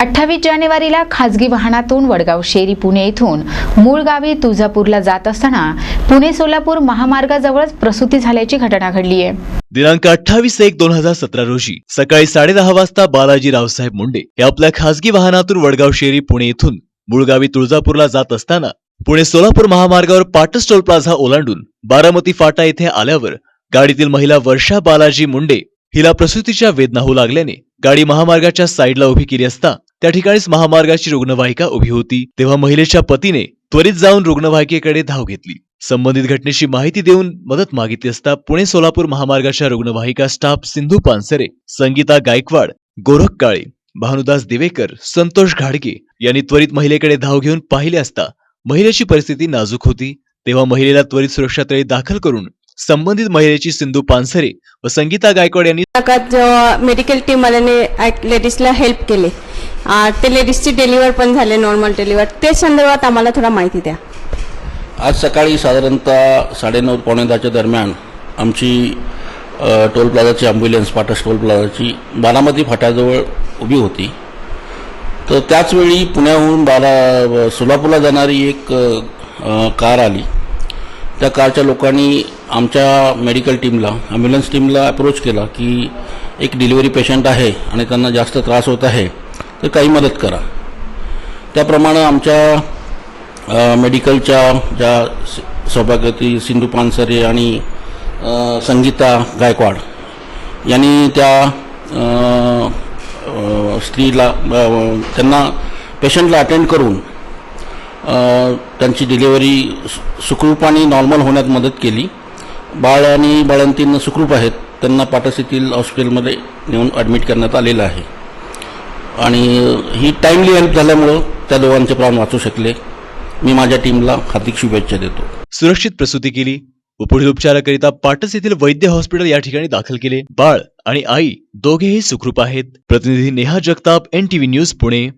अठ्ठावीस जानेवारीला खासगी वाहनातून वडगाव शेरी पुणे येथून मूळ गावी तुळजापूरला जात असताना पुणे सोलापूर महामार्गाजवळच प्रसूती झाल्याची घटना घडली आहे. दिनांक अठ्ठावीस एक दोन हजार सतरा रोजी सकाळी साडेदहा वाजता बालाजी रावसाहेब मुंडे हे आपल्या खासगी वाहनातून वडगाव शेरी पुणे येथून मुळगावी तुळजापूरला जात असताना पुणे सोलापूर महामार्गावर पाटस टोल प्लाझा ओलांडून बारामती फाटा येथे आल्यावर गाडीतील महिला वर्षा बालाजी मुंडे हिला प्रसूतीच्या वेदना होऊ लागल्याने गाडी महामार्गाच्या साईडला उभी केली असता त्या ठिकाणीच महामार्गाची रुग्णवाहिका उभी होती. तेव्हा महिलेच्या पतीने त्वरित जाऊन रुग्णवाहिकेकडे धाव घेतली. संबंधित घटनेची माहिती देऊन मदत मागितली असता पुणे सोलापूर महामार्गाच्या रुग्णवाहिका स्टाफ सिंधू पानसरे संगीता गायकवाड गोरख काळे भानुदास दिवेकर संतोष घाडगे यांनी त्वरित महिलेकडे धाव घेऊन पाहिले असता महिलेची परिस्थिती नाजूक होती. तेव्हा महिलेला त्वरित सुरक्षा तळी दाखल करून संबंधित महिलेची सिंधू पानसरे व संगीता गायकवाड यांनी मेडिकल टीमवाल्याने लेडीजला हेल्प केले ते लेडीजची डिलिव्हर पण झाले नॉर्मल डिलिव्हर ते संदर्भात आम्हाला थोडा माहिती द्या. आज सकाळी साधारणतः साडेनऊ पावणे दहाच्या दरम्यान आमची टोल प्लाझाची ॲम्ब्युलन्स पाटस टोल प्लाझाची बारामती फाट्याजवळ उभी होती. तर त्याचवेळी पुण्याहून बारा सोलापूरला जाणारी एक कार आली. त्या कारच्या लोकांनी आमच्या मेडिकल टीमला ॲम्ब्युलन्स टीमला अप्रोच केला की एक डिलिव्हरी पेशंट आहे आणि त्यांना जास्त त्रास होत आहे. तर काही मदत करा. त्याप्रमाणे आमच्या मेडिकलच्या ज्या सभागती सिंधू पानसरे आणि संगीता गायकवाड यांनी त्या स्त्रीला त्यांना पेशंटला अटेंड करून त्यांची डिलिव्हरी सु- सुखरूप आणि नॉर्मल होण्यात मदत केली. बाळ आणि बाळंतींना सुखरूप आहेत. त्यांना पाटस येथील हॉस्पिटलमध्ये नेऊन ॲडमिट करण्यात आलेलं आहे. आणि ही टाईमली हेल्प झाल्यामुळं त्या दोघांचे प्राण वाचू शकले. मी माझ्या टीमला हार्दिक शुभेच्छा देतो. सुरक्षित प्रसूती केली. व पुढील उपचाराकरिता पाटस येथील वैद्य हॉस्पिटल या ठिकाणी दाखल केले. बाळ आणि आई दोघेही सुखरूप आहेत. प्रतिनिधी नेहा जगताप एन न्यूज पुणे.